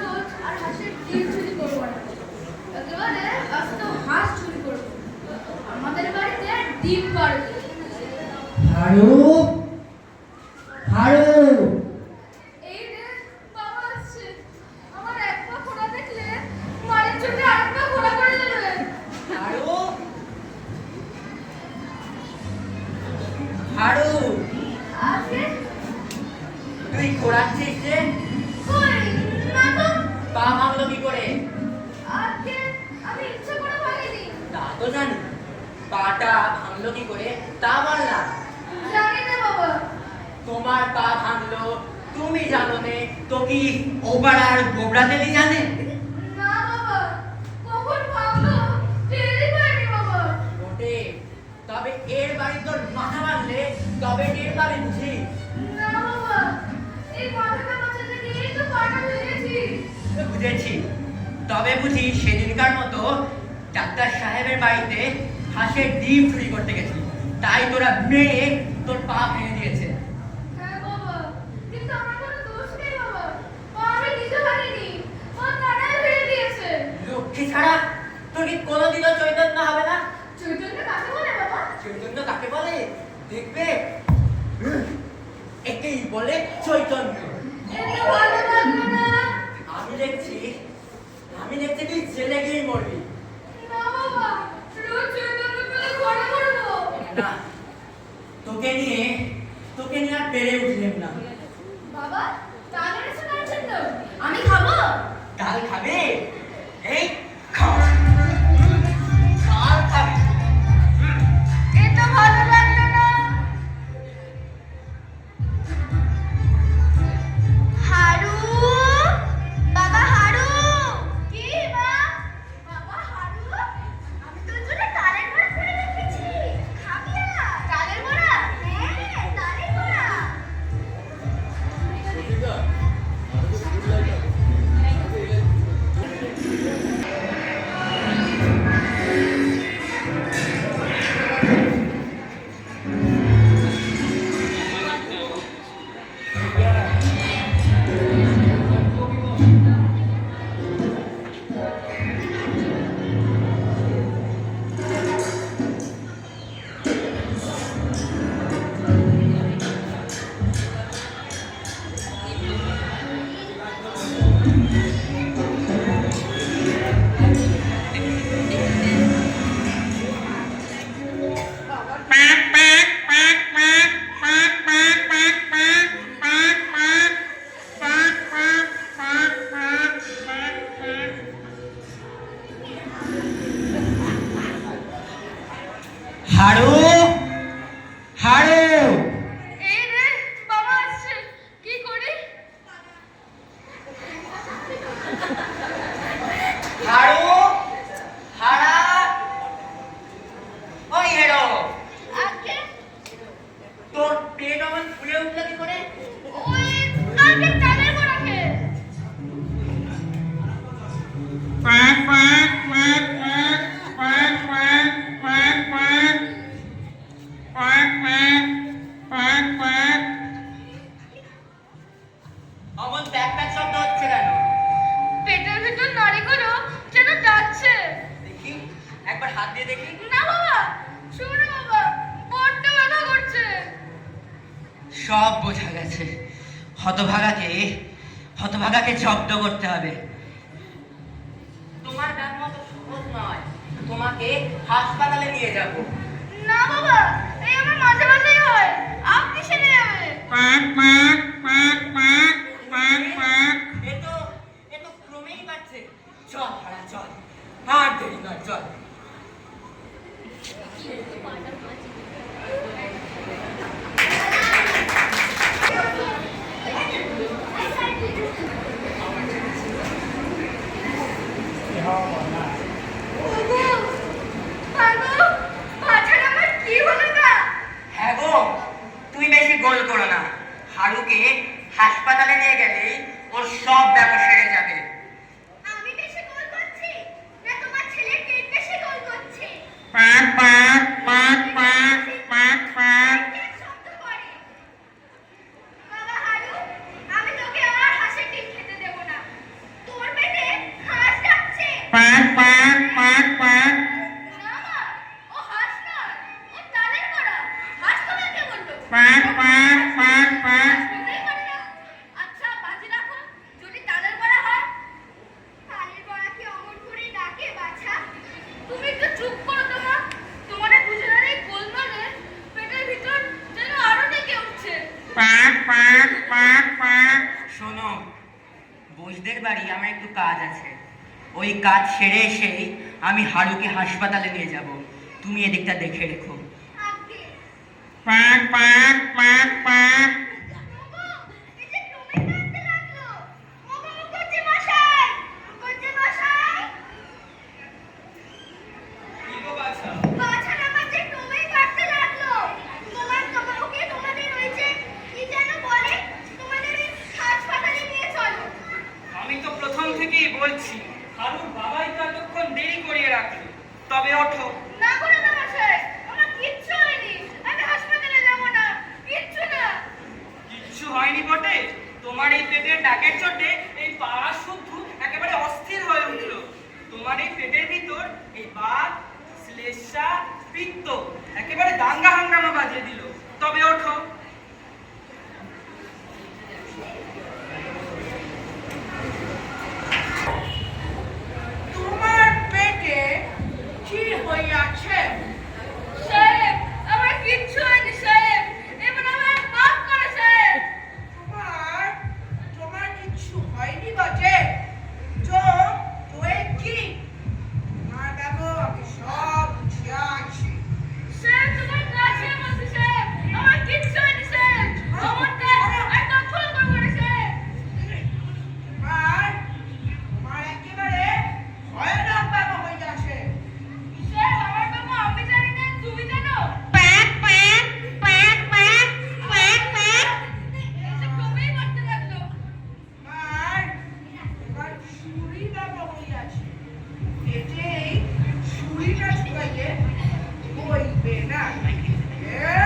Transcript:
রোজ আর চুরি করব আমাদের বাড়িতে ডিম পারবে হারু পাটা ভাঙলো কি করে? তা বললাম জানি না বাবা। তোমার পা ভাঙলো তুমি জানো নে তো কি ওবার আর গোবরা তেলি জানে? না বাবা কখন ভাঙলো টেরই পাইনি বাবা। মোটে তবে এর বাড়ি তোর মাথা ভাঙলে তবে টের পাবে বুঝি? না বাবা এই মাথাটা বাঁচাতে গিয়েই তো পাটা ভেঙেছি বুঝেছি। তবে বুঝি সেদিনকার মতো ডাক্তার সাহেবের বাড়িতে হাঁসের ডিম চুরি করতে গেছিলি তাই তোরা মেয়ে তোর পা ভেঙে দিয়েছে। হ্যাঁ ভেঙে দিয়েছে। লক্ষ্মী ছাড়া তোর কি কোনোদিনও চৈতন্য হবে না? চৈতন্য কাকে বলে বাবা? চৈতন্য কাকে বলে? দেখবে? একেই বলে চৈতন্য। আমি দেখছি আমি দেখছি তুই জেলে গিয়ে মরবি। পেরে উঠলেন झाड़ू quack, quack, quack, quack. অমন প্যাক প্যাক শব্দ কেন? পেটের ভিতর নাড়িগুলো যেন ডাকছে দেখি একবার হাত দিয়ে দেখি। না বাবা শুনো বাবা বড্ড ব্যথা করছে। সব বোঝা গেছে। হতভাগাকে হতভাগাকে জব্দ করতে হবে। তোমার ব্যাপার মতো সহজ নয়। তোমাকে হাসপাতালে নিয়ে যাব। না বাবা চল ওগো পাগো বাছার আমার কি হলো না হ্যাঁ গো তুই বেশি গোল করো না। হারুকে হাসপাতালে নিয়ে গেলেই ওর সব ব্যাপার সেরে যাবে আমি বেশি গোল করছি না তোমার ছেলে পেট বেশি গোল করছে পেট শব্দ করে বাবা হারু আমি তোকে আর হাঁসের ডিম খেতে দেব না তোর পেটে হাঁস ডাকছে না মা ও হাঁস নয় ও তালের বড়া হাঁস তোমাকে বলল হাঁস বলতেই পারে না আচ্ছা বাজি রাখো যদি তালের বড়া হয় তালের বড়া কি অমন করে ডাকে বাছা তুমি একটু চুপ করো তো মা তোমাদের দুজনের পেটের ভিতর যেন আরও ডেকে উঠছে। শোনো বাড়ি আমার একটু কাজ আছে। ওই কাজ সেরে এসেই আমি হারুকে হাসপাতালে নিয়ে যাব। তুমি এদিকটা দেখে রেখো। ওগো, এই যে টুমি কাঁদতে লাগল। ওগো, মুখুজ্জি মশাই, মুখুজ্জি মশাই। বাছার আমার যে টুমি কাঁদতে লাগল। তোমার তোমার ওকে তোমাদের ওই যে কি যেন বলে, তোমাদের ওই হাসপাতালে নিয়ে চলো। আমি তো প্রথম থেকেই বলছি হারুর বাবাই তো এতক্ষণ দেরি করিয়ে রাখল তবে ওঠো না করে না মশাই, আমার কিচ্ছু হয়নি। আমি হাসপাতালে যাব না, কিচ্ছু না। কিচ্ছু হয়নি বটে? তোমার এই পেটের ডাকের চোটে এই পাড়া শুদ্ধ একেবারে অস্থির হয়ে উঠল। তোমার এই পেটের ভিতর এই বাত শ্লেষা, পিত্ত একেবারে দাঙ্গা হাঙ্গামা বাজিয়ে দিল। তবে ওঠো Yeah.